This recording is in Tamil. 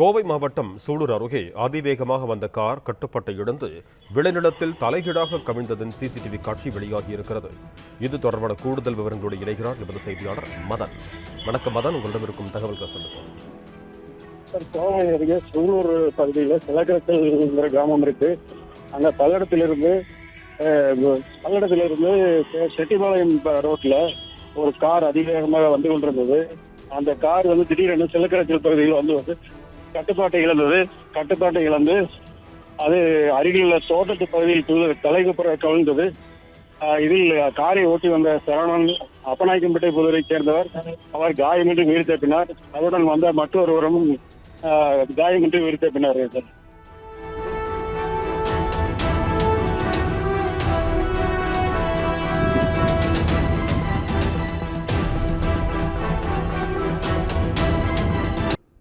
கோவை மாவட்டம் சூலூர் அருகே அதிவேகமாக வந்த கார் கட்டுப்பாட்டை இழந்து விளைநிலத்தில் தலைகீழாக கவிழ்ந்ததன் சிசிடிவி காட்சி வெளியாகியிருக்கிறது. இது தொடர்பான கூடுதல் விவரங்களோடு இணைகிறார் எமது செய்தியாளர் மதன். வணக்கம் மதன் உங்களிடம் இருக்கும் தகவல்கள் சொல்லுங்கள். சார் கோவை அருகே சூலூர் பகுதியில் சிலக்கரத்தில்ங்கிற கிராமம் இருக்கு. அந்த பல்லடத்திலிருந்து பல்லடத்திலிருந்து செட்டிபாளையம் ரோட்ல ஒரு கார் அதிவேகமாக வந்து கொண்டிருந்தது. அந்த கார் வந்து திடீரென சிலக்கரத்தில் பகுதியில் வந்து வந்து கட்டுப்பாட்டை இழந்தது. கட்டுப்பாட்டை இழந்து அது அருகில் உள்ள தோட்டத்து பகுதியில் து- புற கவிழ்ந்தது. இதில் காரை ஓட்டி வந்த சரவணன் அப்பநாயக்கம்பேட்டை புதூரைச் சேர்ந்தவர். அவர் காயமின்றி உயிர் தப்பினார். அவருடன் வந்த மற்றொருவரும் ஆஹ் காயமின்றி உயிர் தப்பினார் சார்